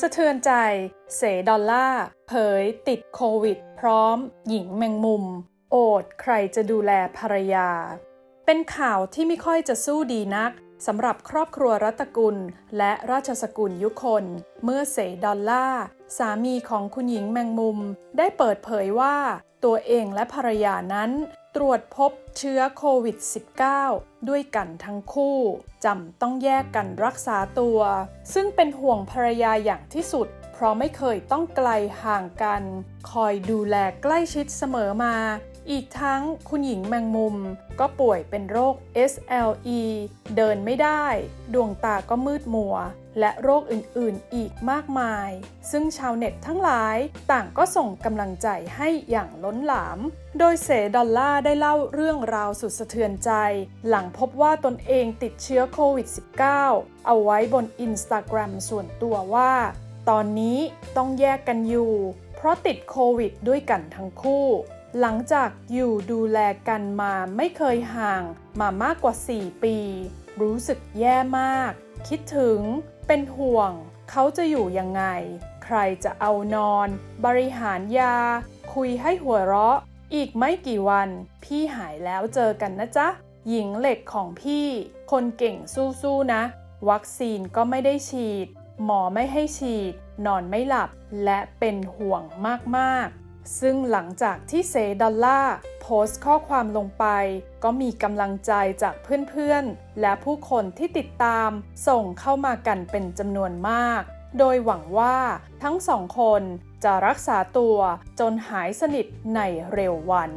สะเทือนใจ เสดอลล่าเผยติดโควิด พร้อม หญิงแมงมุม โอดใครจะดูแลภรรยา เป็นข่าวที่ไม่ค่อยจะสู้ดีนักสำหรับครอบครัวรัตกุล และราชสกุลยุคน เมื่อเสดอลล่า สามีของคุณหญิงแมงมุม ได้เปิดเผยว่า ตัวเองและภรรยานั้น ตรวจพบเชื้อโควิด -19 ด้วยกันทั้งคู่จำต้องแยกกันรักษาตัว ซึ่งเป็นห่วงภรรยาอย่างที่สุด ราะไม่เคยต้องไกลห่างกัน คอยดูแลใกล้ชิดเสมอมา อีกทั้งคุณหญิงแมงมุม ก็ป่วยเป็นโรค SLE เดินไม่ได้ ดวงตาก็มืดมัว และโรคอื่นๆอีกมากมาย ซึ่งชาวเน็ตทั้งหลายต่างก็ส่งกำลังใจให้อย่างล้นหลาม โดยเสดอลล่าได้เล่าเรื่องราวสุดสะเทือนใจ หลังพบว่าตนเองติดเชื้อโควิด -19 เอาไว้บนอินสตาแกรมส่วนตัวว่า ตอนนี้ต้องแยกกันอยู่ เพราะติดโควิดด้วยกันทั้งคู่ หลังจากอยู่ดูแลกันมาไม่เคยห่างมามากกว่า 4 ปี รู้สึกแย่มาก คิดถึง เป็นห่วง เขาจะอยู่ยังไง ใครจะเอานอน บริหารยา คุยให้หัวเราะ อีกไม่กี่วัน พี่หายแล้วเจอกันนะจ๊ะ หญิงเหล็กของพี่ คนเก่งสู้ๆนะ วัคซีนก็ไม่ได้ฉีด หมอไม่ให้ฉีด นอนไม่หลับ และเป็นห่วงมากๆ ซึ่งหลังจากที่เซดอลล่าโพสต์ข้อความลงไป ก็มีกำลังใจจากเพื่อนๆ และผู้คนที่ติดตาม ส่งเข้ามากันเป็นจำนวนมาก โดยหวังว่าทั้งสองคนจะรักษาตัวจนหายสนิทในเร็ววัน